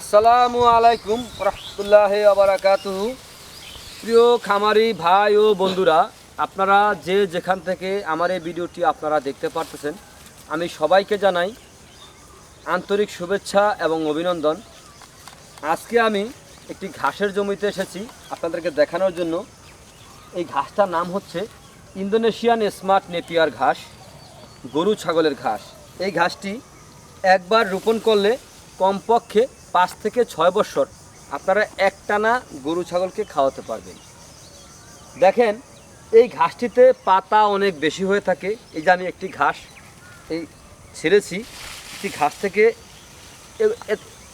আসসালামু আলাইকুম রহমতুল্লাহ আবরাকাতুহু প্রিয় খামারি ভাই ও বন্ধুরা, আপনারা যে যেখান থেকে আমার এই ভিডিওটি আপনারা দেখতে পারতেছেন, আমি সবাইকে জানাই আন্তরিক শুভেচ্ছা এবং অভিনন্দন। আজকে আমি একটি ঘাসের জমিতে এসেছি আপনাদেরকে দেখানোর জন্য। এই ঘাসটার নাম হচ্ছে ইন্দোনেশিয়ান স্মার্ট নেপিয়ার ঘাস, গরু ছাগলের ঘাস। এই ঘাসটি একবার রোপণ করলে কমপক্ষে পাঁচ থেকে ছয় বছর আপনারা একটানা গরু ছাগলকে খাওয়াতে পারবেন। দেখেন, এই ঘাসটিতে পাতা অনেক বেশি হয়ে থাকে। এই যে আমি একটি ঘাস এই ছেড়েছি, একটি ঘাস থেকে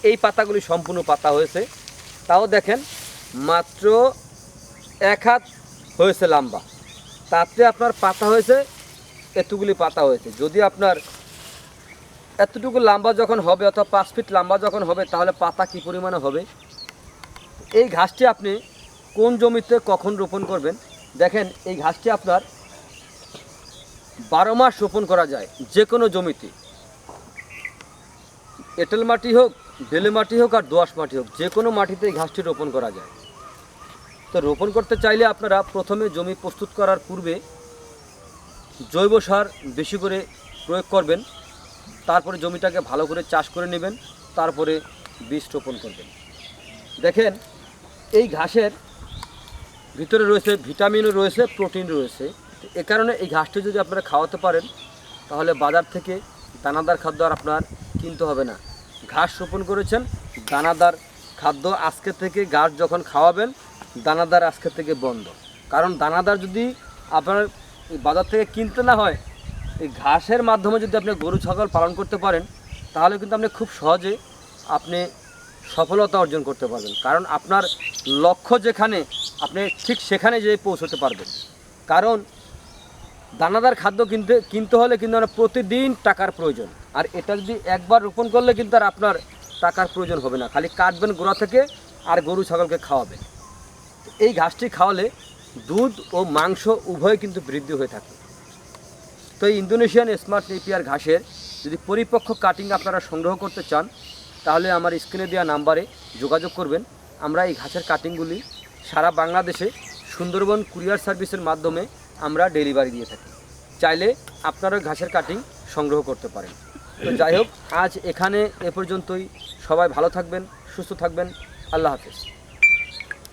এই পাতাগুলি সম্পূর্ণ পাতা হয়েছে। তাও দেখেন, মাত্র এক হাত হয়েছে লম্বা। তাতে আপনার পাতা হয়েছে, এতগুলি পাতা হয়েছে। যদি আপনার এতটুকু লম্বা যখন হবে অথবা পাঁচ ফিট লম্বা যখন হবে, তাহলে পাতা কী পরিমাণে হবে? এই ঘাসটি আপনি কোন জমিতে কখন রোপণ করবেন? দেখেন, এই ঘাসটি আপনার বারো মাস রোপণ করা যায় যে কোনো জমিতে। এঁটেল মাটি হোক, বেলে মাটি হোক আর দোআঁশ মাটি হোক যে কোনো মাটিতে এই ঘাসটি রোপণ করা যায়। তো রোপণ করতে চাইলে আপনারা প্রথমে জমি প্রস্তুত করার পূর্বে জৈব সার বেশি করে প্রয়োগ করবেন। তারপরে জমিটাকে ভালো করে চাষ করে নেবেন, তারপরে বীজ রোপণ করবেন। দেখেন, এই ঘাসের ভিতরে রয়েছে ভিটামিনও রয়েছে প্রোটিন, রয়েছে। এ কারণে এই ঘাসটি যদি আপনারা খাওয়াতে পারেন, তাহলে বাজার থেকে দানাদার খাদ্য আর আপনার কিনতে হবে না। ঘাস রোপণ করেছেন, দানাদার খাদ্য আজকে থেকে ঘাস যখন খাওয়াবেন, দানাদার আজকে থেকে বন্ধ। কারণ দানাদার যদি আপনার বাজার থেকে কিনতে না হয় এই ঘাসের মাধ্যমে যদি আপনি গরু, ছাগল পালন করতে পারেন, তাহলে কিন্তু আপনি খুব সহজে আপনি সফলতা অর্জন করতে পারবেন। কারণ আপনার লক্ষ্য যেখানে, আপনি ঠিক সেখানে যেয়ে পৌঁছতে পারবেন। কারণ দানাদার খাদ্য কিনতে কিনতে হলে কিন্তু আপনার প্রতিদিন টাকার প্রয়োজন। আর এটা যদি একবার রোপণ করলে কিন্তু আর আপনার টাকার প্রয়োজন হবে না। খালি কাটবেন গোড়া থেকে আর গরু, ছাগলকে খাওয়াবেন। এই ঘাসটি খাওয়ালে দুধ ও মাংস উভয় কিন্তু বৃদ্ধি হয়ে থাকে। তো এই ইন্দোনেশিয়ান স্মার্ট নেপিয়ার ঘাসের যদি পরিপক্ক কাটিং আপনারা সংগ্রহ করতে চান, তাহলে আমার স্ক্রিনে দেওয়া নাম্বারে যোগাযোগ করবেন। আমরা এই ঘাসের কাটিংগুলি সারা বাংলাদেশে সুন্দরবন কুরিয়ার সার্ভিসের মাধ্যমে আমরা ডেলিভারি দিয়ে থাকি। চাইলে আপনারা ঘাসের কাটিং সংগ্রহ করতে পারেন। তো যাই হোক, আজ এখানে এ পর্যন্তই। সবাই ভালো থাকবেন, সুস্থ থাকবেন। আল্লাহ হাফেজ।